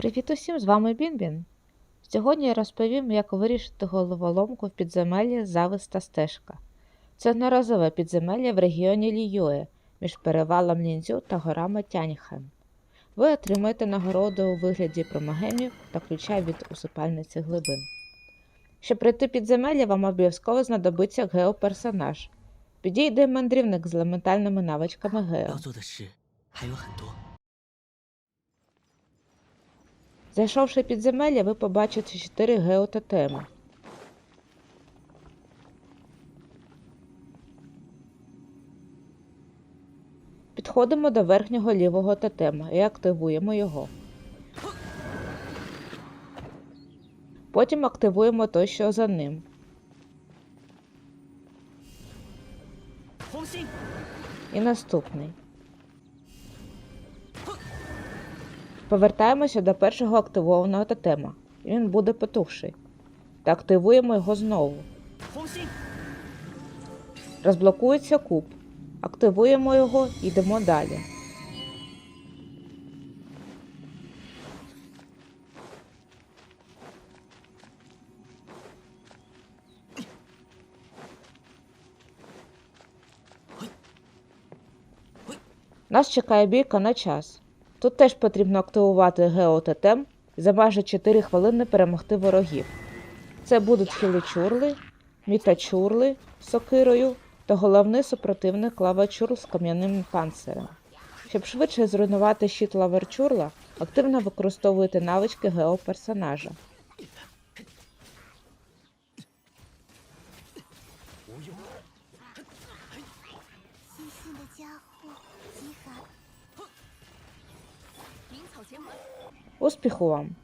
Привіт усім, з вами Бінбін. Сьогодні я розповім, як вирішити головоломку в підземеллі Зависта стежка. Це одноразове підземелля в регіоні Ліюе між перевалом Лінзю та горами Тяньхем. Ви отримаєте нагороду у вигляді промагемів та ключа від усипальниці глибин. Щоб пройти підземелля, вам обов'язково знадобиться геоперсонаж. Підійде мандрівник з елементальними навичками гео. Зайшовши підземелля, ви побачите 4 геототеми. Підходимо до верхнього лівого тотема і активуємо його. Потім активуємо той, що за ним. І наступний. Повертаємося до першого активованого тотема. Він буде потухший. Та активуємо його знову. Розблокується куб. Активуємо його і йдемо далі. Нас чекає бійка на час. Тут теж потрібно активувати геототем і за майже 4 хвилини перемогти ворогів. Це будуть хіличурли, мітачурли з сокирою та головний супротивник лавачур з кам'яним панцирем. Щоб швидше зруйнувати щит лавачурла, активно використовуйте навички геоперсонажа. Успіху вам!